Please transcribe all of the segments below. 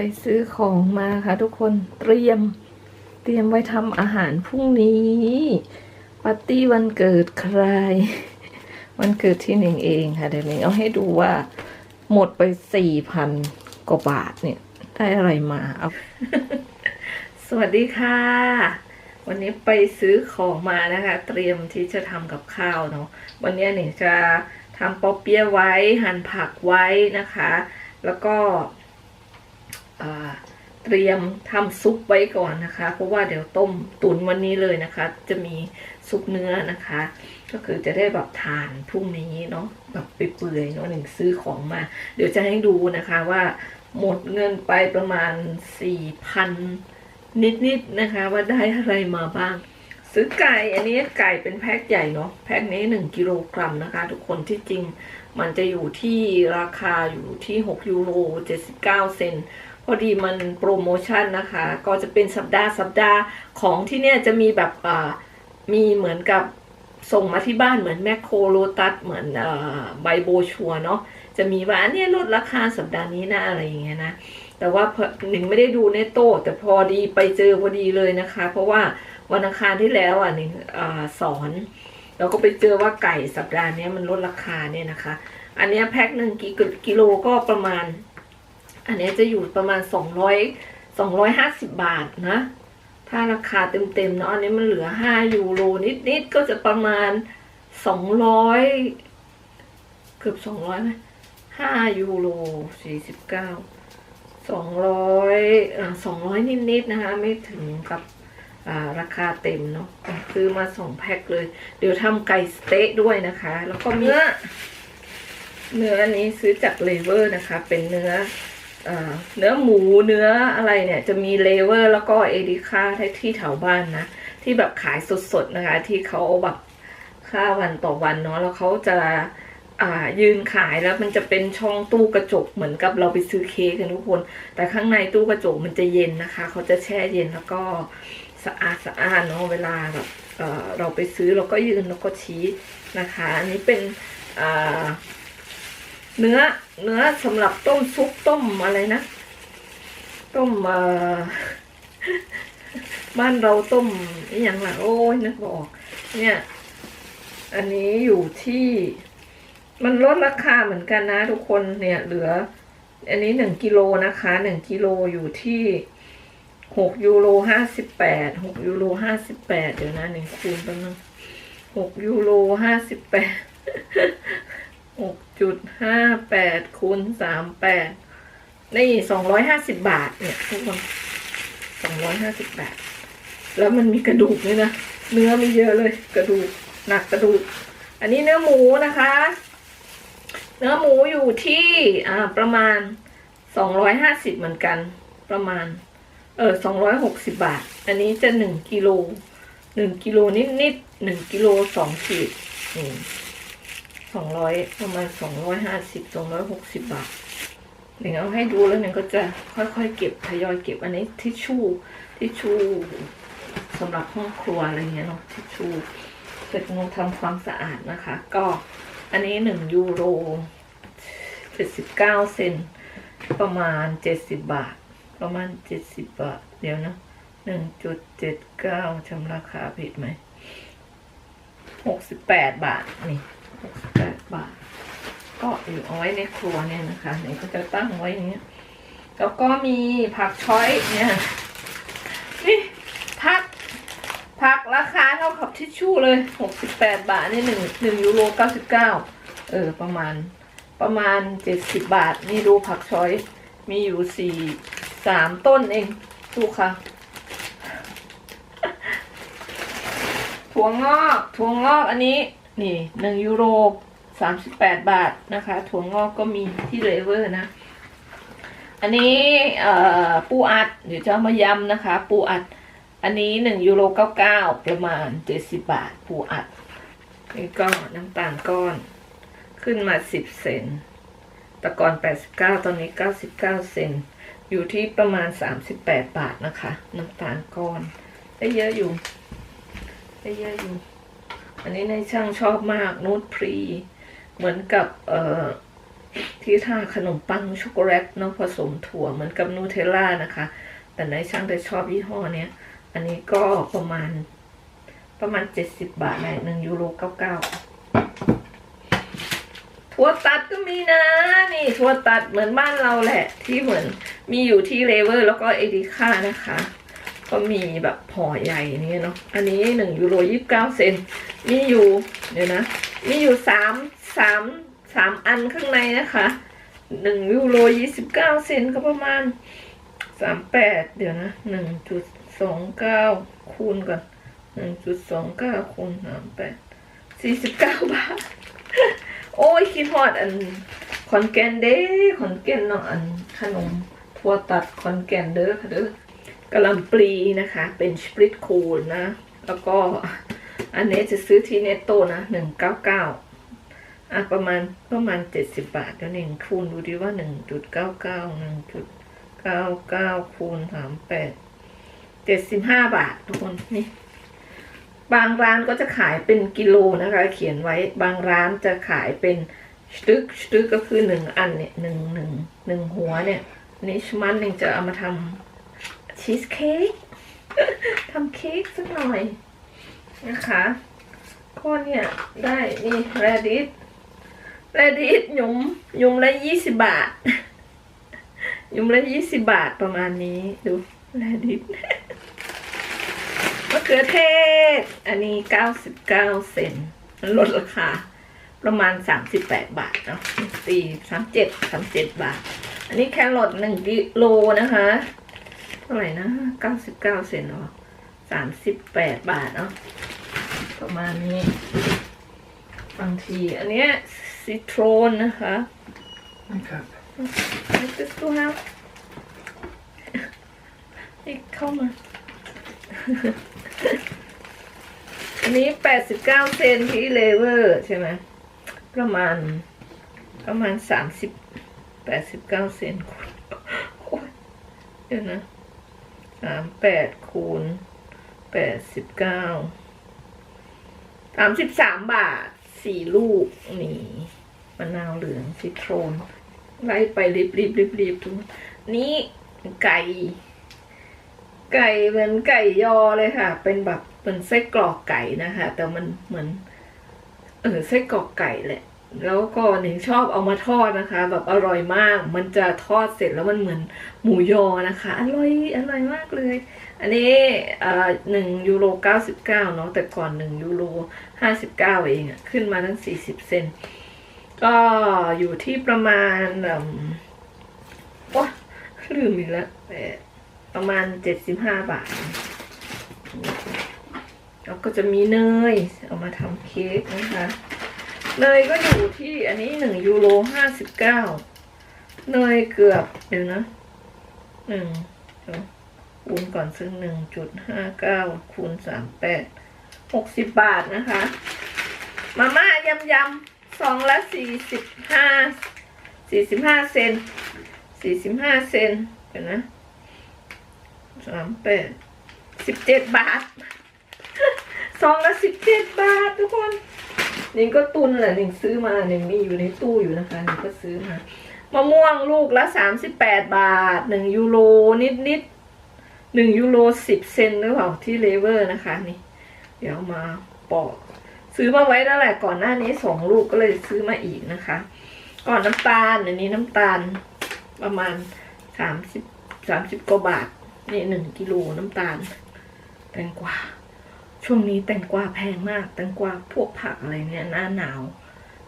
ไปซื้อของมาค่ะทุกคนเตรียมเตรียมไว้ทำอาหารพรุ่งนี้ปาร์ตี้วันเกิดใคร วันเกิดที่หนึ่งเองค่ะเดี๋ยวนี้เอาให้ดูว่า หมดไปสี่พันกว่าบาทเนี่ย ได้อะไรมาเอาสวัสดีค่ะ วันนี้ไปซื้อของมานะคะ เตรียมที่จะทำกับข้าวเนาะวันนี้เนี่ยจะทำป๊อปเปี๊ยะไว้หั่นผักไว้นะคะ แล้วก็ เตรียมทำซุปไว้ก่อนนะคะ เพราะว่าเดี๋ยวต้มตุ๋นวันนี้เลยนะคะ จะมีซุปเนื้อนะคะ ก็คือจะได้แบบทานพรุ่งนี้เนาะแบบเปื่อยๆเนาะหนึ่งซื้อของมา เดี๋ยวจะให้ดูนะคะว่าหมดเงินไปประมาณสี่พันนิดๆนะคะ ว่าได้อะไรมาบ้าง ซื้อไก่อันนี้ไก่เป็นแพ็คใหญ่เนาะแพ็คนี้หนึ่งกิโลกรัมนะคะ ทุกคนที่จริงมันจะอยู่ที่ราคาอยู่ที่6ยูโร79เซน พอดีมันโปรโมชั่นนะคะ ก็จะเป็นสัปดาห์สัปดาห์ของที่เนี่ยจะมีแบบอ่ามีเหมือนกับส่งมาที่บ้านเหมือนแมคโครโลตัสเหมือนอ่อใบโบชัวเนาะจะมีว่าอันเนี้ยลดราคาสัปดาห์นี้นะอะไรอย่างเงี้ยนะแต่ว่าหนิงไม่ได้ดูในโต๊ะแต่พอดีไปเจอพอดีเลยนะคะ เพราะว่าวันอังคารที่แล้วอะหนิงอาสอนเราก็ไปเจอว่าไก่สัปดาห์นี้มันลดราคาเนี่ยนะคะ อันเนี้ยแพ็คหนึ่งกิกิโลก็ประมาณ อันนี้จะอยู่ประมาณสองร้อยสองร้อยห้าสิบาทนะ ถ้าราคาเต็มๆเนาะอันนี้มันเหลือห้ายูโรนิดๆ ก็จะประมาณสองร้อยเกือบสองร้อยไหมห้ายูโรสี่สิบเก้าสองร้อยสองร้อยนิดๆ นะคะ ไม่ถึงกับอ่าราคาเต็มเนาะซื้อมาสองแพ็คเลย เดี๋ยวทำไก่สเต๊ะด้วยนะคะ แล้วก็มีเนื้อ เนื้ออันนี้ซื้อจากเลเวอร์นะคะ เป็นเนื้อ เนื้อหมูเนื้ออะไรเนี่ยจะมีเลเวอร์แล้วก็เอดิค่าที่แถวบ้านนะ ที่แบบขายสดๆนะคะ ที่เขาแบบค่าวันต่อวันเนาะแล้วเขาจะยืนขายแล้วมันจะเป็นช่องตู้กระจกเหมือนกับเราไปซื้อเค้กกันทุกคน แต่ข้างในตู้กระจกมันจะเย็นนะคะ เขาจะแช่เย็นแล้วก็สะอาดสะอาดเนาะเวลาแบบเเราไปซื้อเราก็ยืนแล้วก็ชี้นะคะ อันนี้เป็นอ เนื้อเนื้อสำหรับต้มซุปต้มอะไรนะ ต้มเอ่อบ้านเราต้มอย่างลังโอ้ยนึกบออก เนี่ย อันนี้อยู่ที่ มันลดราคาเหมือนกันนะทุกคนเนี่ยเหลือ อันนี้หนึ่งกิโลนะคะหนึ่งกิโลอยู่ที่หกยูโรห้าสิบแปดหกยูโรห้าสิบแปดเดี๋ยวนะหนึ่งคูณแป๊บนึงหกยูโรห้าสิบแปด หกจุดห้าแปดคูณสามแปดนี่สองร้อยห้าสิบบาท เนี่ยทุกคนสองร้อยห้าสิบบาท แล้วมันมีกระดูกด้วยนะ เนื้อมีเยอะเลย กระดูก หนักกระดูก อันนี้เนื้อหมูนะคะ เนื้อหมูอยู่ที่อ่าประมาณสองร้อยห้าสิบเหมือนกัน ประมาณ เออสองร้อยหกสิบบาท อันนี้จะหนึ่งกิโลหนึ่งกิโลนิดนิดหนึ่งกิโลสองขีดนี่ องร้อยประมาณสองร้อยห้าสิบสองร้อยหกสิบบาทเดี๋ยวเอาให้ดูแล้วเนี่ยก็จะค่อยๆเก็บทยอยเก็บอันนี้ทิชชู่ทิชชู่สำหรับห้องครัวอะไรเงี้ยเนาะทิชชู่เสร็จงทำความสะอาดนะคะ ก็อันนี้หนึ่งยูโรเจ็ดสิบเก้าเซนประมาณเจ็ดสิบบาท ประมาณเจ็ดสิบบาท เดี๋ยวนะหนึ่งจุดเจ็ดเก้าจำราคาผิดไหมหกสิบแปดบาทนี่ หกสิบแปดบาท ก็อยู่เอาไว้ในครัวเนี่ยนะคะเนี่ยก็จะตั้งไว้อย่างเงี้ย แล้วก็มีผักช้อยเนี่ยนี่ผักผักราคาเท่ากับทิชชู่เลยหกสิบแปดบาทนี่หนึ่งหนึ่งยูโรเก้าสิบเก้าเออ ประมาณประมาณเจ็ดสิบบาท นี่ดูผักช้อยมีอยู่สี่สามต้นเองดูค่ะถั่วงอกถั่วงอกอันนี้ นี่หนึ่งยูโรสามสิบแปดบาทนะคะ ถั่วงอกก็มีที่เลเวอร์นะ อันนี้ปูอัดเดี๋ยวจะเอามายำนะคะ ปูอัด อันนี้หนึ่งยูโรเก้าเก้าประมาณเจ็ดสิบบาท ปูอัดนี่ก็น้ำตาลก้อน ขึ้นมาสิบเซนแต่ก่อนแปดสิบเก้าตอนนี้เก้าสิบเก้าเซนอยู่ที่ประมาณสามสิบแปดบาทนะคะ น้ำตาลก้อน ได้เยอะอยู่ ได้เยอะอยู่ อันนี้ในช่างชอบมากนูตพรี เหมือนกับเอ่อที่ทาขนมปังช็อกโกแลตเนาะผสมถั่วเหมือนกับนูเทลล่านะคะ แต่ในช่างได้ชอบยี่ห้อเนี้ย อันนี้ก็ประมาณประมาณเจ็ดสิบบาทแหละหนึ่งยูโรเก้าเก้าถั่วตัดก็มีนะ นี่ถั่วตัดเหมือนบ้านเราแหละ ที่เหมือนมีอยู่ที่เลเวอร์ แล้วก็เอดิค่านะคะ ก็มีแบบห่อใหญ่นี่เนาะ อันนี้หนึ่งยูโรยี่สิบเก้าเซน มีอยู่ เดี๋ยวนะ มีอยู่สามสามสามอันข้างในนะคะหนึ่งยูโรยี่สิบเก้าเซนก็ประมาณสามแปดเดี๋ยวนะหนึ่งจุดสองเก้าคูณก่อนหนึ่งจุดสองเก้าคูณสามแปดสี่สิบเก้าบาท โอ้ยคิดฮอดอันขอนแก่นเด้ขอนแก่นเนาะอันขนมทัวตัดขอนแก่นเด้อค่ะเด้อ กะหล่ำปลีนะคะ เป็นสปริตคูลนะ แล้วก็อันนี้จะซื้อที่เนตโตนะหนึ่งเก้าเก้าอะประมาณประมาณเจ็ดสิบบาทแล้วหนึ่งคูณดูดิว่าหนึ่งจุดเก้าเก้าหนึ่งจุดเก้าเก้าคูณสามแปดเจ็ดสิบห้าบาททุกคนนี่บางร้านก็จะขายเป็นกิโลนะคะ เขียนไว้บางร้านจะขายเป็นสตึกสตึกก็คือหนึ่งอันเนี่ยหนึ่งหนึ่งหนึ่งหัวเนี่ยนนี้ชมันหนึ่งจะเอามาทำ ชีสเค้กทำเค้กสักหน่อยนะคะก็เนี่ยได้นี่ Reddit Reddit หยุมหยุมละยี่สิบบาทหยุมละยี่สิบบาทประมาณนี้ดู Reddit มะเขือเทศ อันนี้เก้าสิบเก้าเซนลดราคาประมาณสามสิบแปดบาทเนาะตีสามเจ็ดสามเจ็ดบาท อันนี้แครอทหนึ่งกิโลนะคะ ท่าไหร่นะเก้าสิบเก้าเซนเนาะสามสิบแปดบาทเนาะประมาณนี้บางที อันเนี้ยซิโทรนนะคะ Okay. What does go have นี่เข้ามา อันนี้แปดสิบเก้าเซนที่เลเวอร์ใช่ไหมประมาณ ประมาณสามสิบแปดสิบเก้าเซนคูณโอ้ยเดี๋ยวนะ สามแปดคูณแปดสิบเก้าสามสิบสามบาทสี่ลูกนี่มะนาวเหลืองซิโทรนไล่ไปรีบรีบรีบรีบทุกนนี่ไก่ ไก่เหมือนไก่ยอเลยค่ะ เป็นแบบเป็นไส้กรอกไก่นะคะ แต่มันเหมือน เออไส้กรอกไก่แหละ แล้วก็หนิงชอบเอามาทอดนะคะ แบบอร่อยมาก มันจะทอดเสร็จแล้วมันเหมือนหมูยอนะคะ อร่อยอร่อยมากเลย อันนี้หนึ่งยูโรเก้าสิบเก้าเนาะแต่ก่อนหนึ่งยูโรห้าสิบเก้าเองอะขึ้นมาตั้งสี่สิบเซนก็อยู่ที่ประมาณอืมโอ้ลืมอีกแล้วประมาณเจ็ดสิบห้าบาทแล้วก็จะมีเนยเอามาทำเค้กนะคะ เนยก็อยู่ที่อันนี้หนึ่งยูโรห้าสิบเก้าเนยเกือบเดี๋ยวนะหนึ่งคูณก่อนซึ่งหนึ่งจุดห้าเก้าคูณสามแปดหกสิบบาทนะคะ มาม่ายำยำซองละสี่สิบห้าสี่สิบห้าเซนสี่สิบห้าเซนเดี๋ยวนะสามแปดสิบเจ็ดบาทซองละสิบเจ็ดบาททุกคน นิงก็ตุนแหละนิงซื้อมานิงมีอยู่ในตู้อยู่นะคะนิงก็ซื้อมามะม่วงลูกละสามสิบแปดบาทหนึ่งยูโรนิดนิดหนึ่งยูโรสิบเซนหรือเปล่าที่เลเวอร์นะคะนี่ เดี๋ยวมาปอก ซื้อมาไว้แล้วแหละก่อนหน้านี้สองลูกก็เลยซื้อมาอีกนะคะ ก่อนน้ำตาลอันนี้น้ำตาลประมาณสามสิบสามสิบกว่าบาทนี่หนึ่งกิโลน้ำตาลแตงกวา ช่วงนี้แตงกวาแพงมาก แตงกวาพวกผักอะไรเนี่ยหน้าหนาว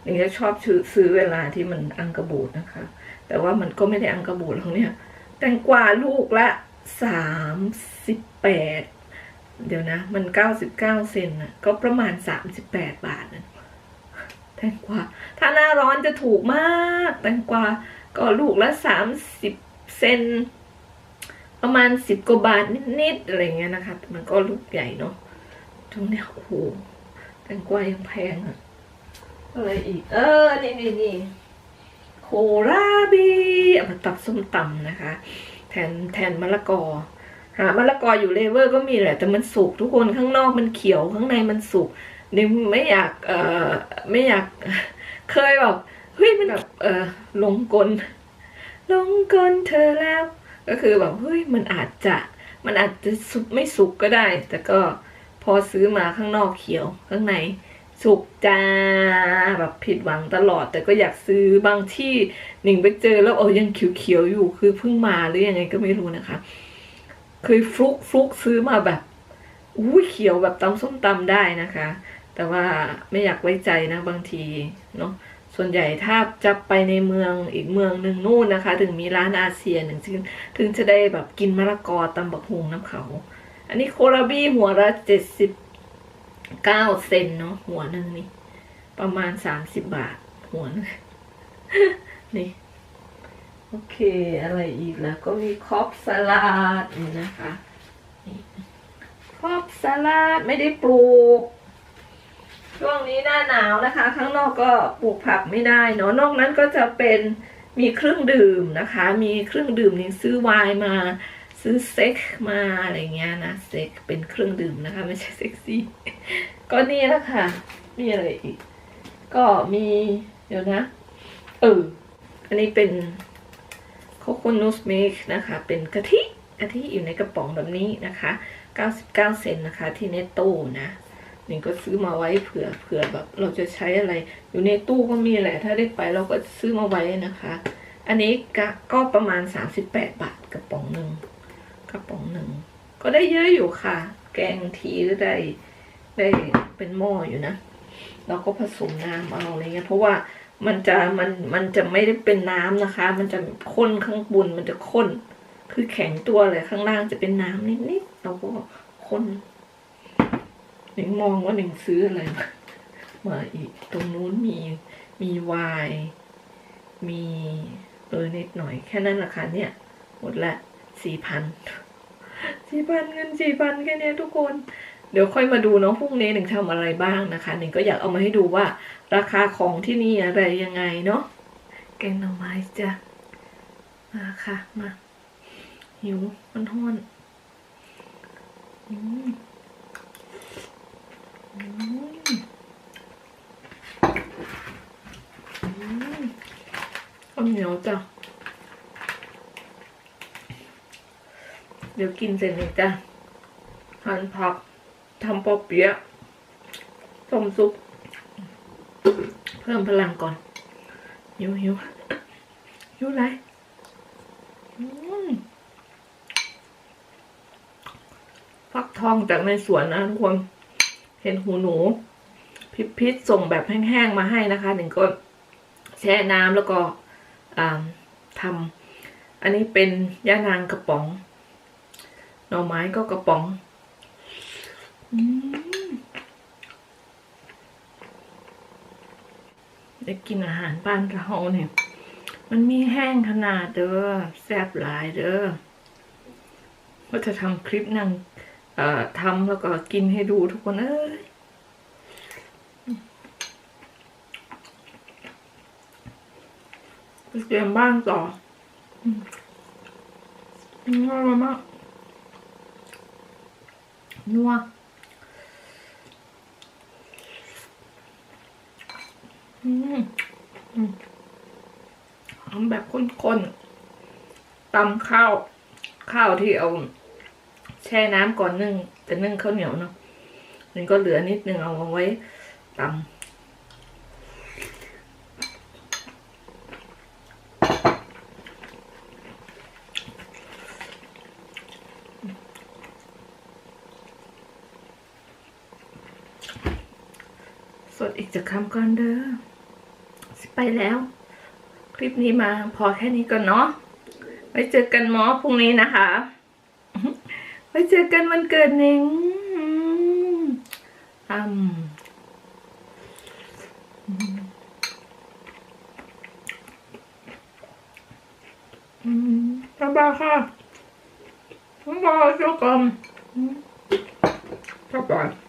นี่จะชอบซื้อซื้อเวลาที่มันอังกระบูดนะคะ แต่ว่ามันก็ไม่ได้อังกระบูดหรอกเนี่ย แตงกวาลูกละสามสิบแปดเดี๋ยวนะ มันเก้าสิบเก้าเซนน่ะ ก็ประมาณสามสิบแปดบาทนะแตงกวาถ้าหน้าร้อนจะถูกมาก แตงกวาก็ลูกละสามสิบเซนประมาณสิบกว่าบาทนิดๆอะไรเงี้ยนะคะ มันก็ลูกใหญ่เนาะ ตรงเนี้ยโอ้โหแตงกวายังแพงอะอะไรอีก เออ นี่นี่นี่โคราบีเอามาตับส้มตำนะคะ แทนแทนมะละกอ หามะละกออยู่เลเวอร์ก็มีแหละ แต่มันสุกทุกคนข้างนอกมันเขียวข้างในมันสุกนี่ไม่อยากเอ่อไม่อยากเคยแบบเฮ้ยมันแบบเออลงกลลงกลเธอแล้ว ก็คือแบบเฮ้ยมันอาจจะมันอาจจะสุกไม่สุกก็ได้ แต่ก็ พอซื้อมาข้างนอกเขียวข้างในสุกจ้าแบบผิดหวังตลอด แต่ก็อยากซื้อบางที่หนิงไปเจอแล้วเออยังเขียวๆอยู่ คือเพิ่งมาหรือยังไงก็ไม่รู้นะคะ เคยฟลุกฟลุกซื้อมาแบบอู้เขียวแบบตำส้มตำได้นะคะ แต่ว่าไม่อยากไว้ใจนะบางทีเนาะส่วนใหญ่ถ้าจะไปในเมืองอีกเมืองหนึ่งนู่นนะคะ ถึงมีร้านอาเซียนถึงถึงถึงจะได้แบบกินมะละกอตำบักฮุงน้ำเขา อันนี้โคราบี้หัวละเจ็ดสิบเก้าเซนเนาะหัวหนึ่งนี่ ประมาณสามสิบบาท หัวหนึงนี่ โอเค อะไรอีกแล้ว ก็มีคอปสลัดนี่นะคะคอปสลัดไม่ได้ปลูก ช่วงนี้หน้าหนาวนะคะ ข้างนอกก็ปลูกผักไม่ได้เนาะนอกนั้นก็จะเป็นมีเครื่องดื่มนะคะ มีเครื่องดื่มนี่ซื้อไวน์มา ซื้อเซ็กมาอะไรเงี้ยนะเซ็กเป็นเครื่องดื่มนะคะ ไม่ใช่เซ็กซี่ ก็นี่แหละค่ะ มีอะไรอีก ก็มีเดี๋ยวนะเอออันนี้เป็นโคโคนัทมิลค์นะคะ เป็นกะทิกะทิอยู่ในกระป๋องแบบนี้นะคะ 99 เซนนะคะ ที่เนตโต้นะหนึ่งก็ซื้อมาไว้เผื่อเผื่อแบบเราจะใช้อะไร อยู่ในตู้ก็มีแหละ ถ้าได้ไปเราก็ซื้อมาไว้นะคะ อันนี้ก็ก็ประมาณ 38 บาทกระป๋องหนึ่ง กระป๋องหนึ่ง ก็ได้เยอะอยู่ค่ะ แกงทีก็ได้ได้เป็นหม้ออยู่นะเราก็ผสมน้ำเอาอะไรเงี้ยเพราะว่ามันจะมันมันจะไม่ได้เป็นน้ำนะคะ มันจะข้นข้างบนมันจะข้น คือแข็งตัวเลยข้างล่างจะเป็นน้ำนิดๆเราก็ข้นหนึ่งมองว่าหนึ่งซื้ออะไรมามาอีกตรงนู้นมีมีวน์มีเออนิดหน่อยแค่นั้นราคาเนี่ย หมดละ สี่พันสี่พันเงินสี่พันแค่นี้ทุกคน เดี๋ยวค่อยมาดูเนาะพรุ่งนี้หนึ่งทำอะไรบ้างนะคะหนึ่งก็อยากเอามาให้ดูว่า ราคาของที่นี่อะไรยังไงเนาะแกงหน่อไม้จ้ะมาค่ะมาหิวมันท้อนอืมอืมอืมข้าวเหนียวจ้ะ ดี๋ยวกินเสร็จเลยจ้ะหั่นผักทำปอเปี๊ยะต้มซุป เพิ่มพลังก่อนหิวหิวหิวไรฟักทองจากในสวนนะทุกคนเห็นหูหนู พิพิษส่งแบบแห้งๆมาให้นะคะหนึ่งก็แช่น้ำแล้วก็ทำอันนี้เป็นย่านางกระป๋อง หน่อไม้ก็กระป๋องอืมได้กินอาหารบ้านเราเนี่ย มันมีแห้งขนาดเด้อแซ่บหลายเด้อว่าจะทำคลิปนั่งเอ่อทำแล้วก็กินให้ดูทุกคนเอ้ยไปเตรียมบ้านต่ออืมอืมอร่อยมาก นัวอืมอืมหอมแบบข้นๆตำข้าว ข้าวที่เอา แช่น้ำก่อนนึ่งจะนึ่งข้าวเหนียวเนาะมันก็เหลือนิดนึงเอาไว้ตำ อีกจะคำก่อนเด้อสิไปแล้ว คลิปนี้มาพอแค่นี้ก่อนเนาะไว้เจอกันหมอพรุ่งนี้นะคะไว้เจอกันวันเกิดหนิงอืมอืมอืมบ๊ายบายค่ะบ๊ายบายเจอกันอืมบ๊ายบาย